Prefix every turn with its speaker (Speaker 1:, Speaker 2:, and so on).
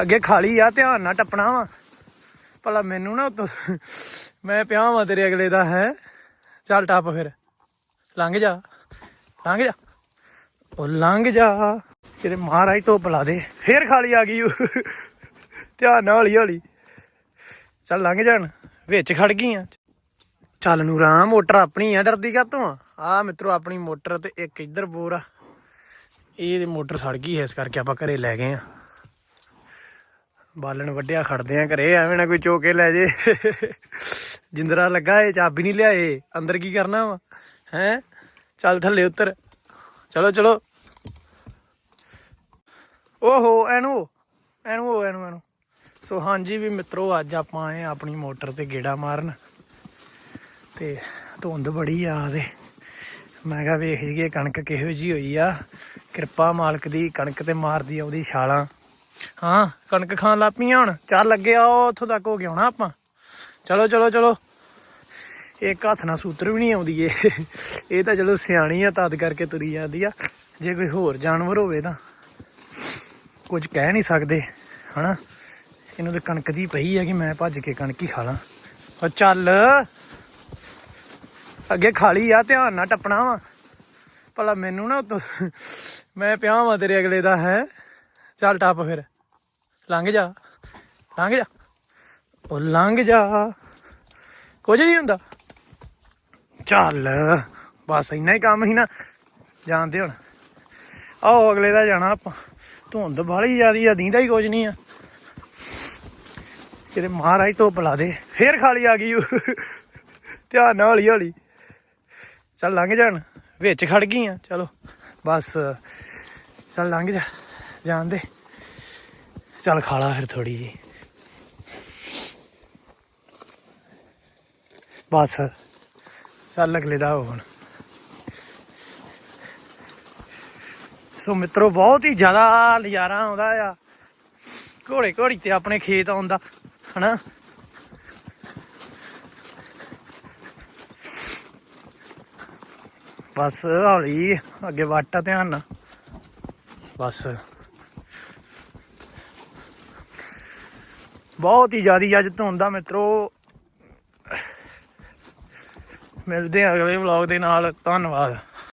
Speaker 1: ਅੱਗੇ ਖਾਲੀ ਆ, ਧਿਆਨ ਨਾਲ ਟੱਪਣਾ ਵਾ। ਭਲਾ ਮੈਨੂੰ ਨਾ ਉੱਤੋਂ ਮੈਂ ਪਿਆ ਵਾਂ ਤੇਰੇ ਅਗਲੇ ਦਾ, ਹੈ। ਚੱਲ ਟੱਪ ਫਿਰ। ਲੰਘ ਜਾ। ਲੰਘ ਜਾ। ਉਹ ਲੰਘ ਜਾ। ਤੇਰੇ ਮਹਾਰਾਜ ਤੋਂ ਪਲਾ ਦੇ। ਫੇਰ ਖਾਲੀ ਆ ਗਈ ਓ। ਧਿਆਨ ਨਾਲ ਹੌਲੀ ਹੌਲੀ। ਚੱਲ ਲੰਘ ਜਾਣ। ਵਿੱਚ ਖੜ ਗਈ ਆ ਚੱਲ ਨੂੰ ਰਾਮ ਮੋਟਰ ਆਪਣੀ ਆ, ਡਰਦੀ ਕਾਤੋਂ ਆ? ਆ ਮਿੱਤਰੋ, ਆਪਣੀ ਮੋਟਰ ਤੇ ਇੱਕ ਇੱਧਰ ਬੋਰ ਆ। ਇਹ ਮੋਟਰ ਸੜ ਗਈ ਹੈ ਇਸ ਕਰਕੇ ਆਪਾਂ ਘਰੇ ਲੈ ਗਏ ਆ। ਬਾਲਣ ਵੱਡਿਆ ਖੜਦੇ ਆ ਘਰੇ, ਐਵੇਂ ਨਾ ਕੋਈ ਚੋਕੇ ਲੈ ਜੇ। ਜਿੰਦਰਾ ਲੱਗਾ ਏ, ਚਾਬੀ ਨਹੀਂ ਲਿਆਏ। ਅੰਦਰ ਕੀ ਕਰਨਾ ਵਾ? ਹੈ? ਚੱਲ ਥੱਲੇ ਉੱਤਰ। ਚਲੋ ਚਲੋ। ਓਹੋ, ਐਨੂ, ਐਨੂੰ, ਐਨੂ ਐਨੂ। ਸੋ ਹਾਂਜੀ ਵੀ ਮਿੱਤਰੋ, ਅੱਜ ਆਪਾਂ ਆਏ ਆਂ ਆਪਣੀ ਮੋਟਰ ਤੇ ਗੇੜਾ ਮਾਰਨ। ਤੇ ਧੁੰਦ ਬੜੀ ਆ ਤੇ ਮੈਂ ਕਿਹਾ ਵੇਖ ਜੀਏ, ਕਣਕ ਕਿਹੋ ਜੀ ਹੋਈ ਆ। ਕਿਰਪਾ ਮਾਲਕ ਦੀ, ਕਣਕ ਤੇ ਮਾਰਦੀ ਆਉਂਦੀ ਛਾਲਾਂ। ਹਾਂ, ਕਣਕ ਖਾਣ ਲੱਗ ਪਈਆਂ ਹੁਣ। ਚੱਲ ਲੱਗੇ ਆ ਉੱਥੋਂ ਤੱਕ ਹੋ ਕੇ ਆਉਣਾ ਆਪਾਂ। ਚਲੋ ਚਲੋ ਚਲੋ। ਇੱਕ ਹੱਥ ਨਾਲ ਸੂਤਰ ਵੀ ਨਹੀਂ ਆਉਂਦੀ ਏ। ਇਹ ਤਾਂ ਚਲੋ ਸਿਆਣੀ ਆ, ਤਦ ਕਰਕੇ ਤੁਰੀ ਜਾਂਦੀ ਆ। ਜੇ ਕੋਈ ਹੋਰ ਜਾਨਵਰ ਹੋਵੇ ਤਾਂ ਕੁਝ ਕਹਿ ਨਹੀਂ ਸਕਦੇ, ਹਨਾ? ਇਹਨੂੰ ਤਾਂ ਕਣਕ ਦੀ ਪਈ ਆ ਕਿ ਮੈਂ ਭੱਜ ਕੇ ਕਣਕ ਹੀ ਖਾ ਲਾਂ। ਉਹ ਚੱਲ। ਅੱਗੇ ਖਾਲੀ ਆ, ਧਿਆਨ ਨਾਲ ਟੱਪਣਾ ਵਾ। ਭਲਾ ਮੈਨੂੰ ਨਾ ਮੈਂ ਪਿਆ ਵਾਂ ਤੇਰੇ ਅਗਲੇ ਦਾ, ਹੈ? ਚੱਲ ਟੱਪ ਫਿਰ। ਲੰਘ ਜਾ। ਲੰਘ ਜਾ। ਉਹ ਲੰਘ ਜਾ। ਕੁਝ ਨਹੀਂ ਹੁੰਦਾ। ਚੱਲ, ਬਸ ਇੰਨਾ ਹੀ ਕੰਮ ਹੀ ਨਾ। ਜਾਣਦੇ ਹੁਣ। ਆਓ ਅਗਲੇ ਦਾ ਜਾਣਾ ਆਪਾਂ। ਧੁੰਦ ਬਾਹਲੀ ਜ਼ਿਆਦੀ ਆ, ਦੀਂਦਾ ਹੀ ਕੁਝ ਨਹੀਂ ਆ। ਕਿਤੇ ਮਹਾਰਾਜ ਧੁੱਪ ਲਾ ਦੇ, ਫੇਰ ਖਾਲੀ ਆ ਗਈ ਧਿਆਨ ਨਾਲ ਹੌਲੀ ਹੌਲੀ। ਚੱਲ ਲੰਘ ਜਾਣ ਵਿੱਚ ਖੜ ਗਈ ਆ। ਚਲੋ, ਬਸ। ਚੱਲ ਲੰਘ ਜਾ। ਜਾਣ ਦੇ। ਚੱਲ ਖਾ ਲਾ ਫਿਰ ਥੋੜੀ ਜੀ ਬਸ। ਚੱਲ ਅਗਲੇ ਦਾ ਹੁਣ। ਸੋ ਮਿੱਤਰੋ, ਬਹੁਤ ਹੀ ਜ਼ਿਆਦਾ ਨਜ਼ਾਰਾ ਆਉਂਦਾ ਆ। ਘੋੜੇ ਘੋੜੀ ਤੇ ਆਪਣੇ ਖੇਤ ਆਉਂਦਾ ਹਨਾ? ਬਸ ਹੌਲੀ ਅੱਗੇ ਵਾਟਾ ਧਿਆਨ ਨਾਲ। ਬਸ। ਬਹੁਤ ਹੀ ਜ਼ਿਆਦੀ ਅੱਜ ਧੁੰਦਾ ਮਿੱਤਰੋ। ਮਿਲਦੇ ਹਾਂ ਅਗਲੇ ਵਲੌਗ ਦੇ ਨਾਲ। ਧੰਨਵਾਦ।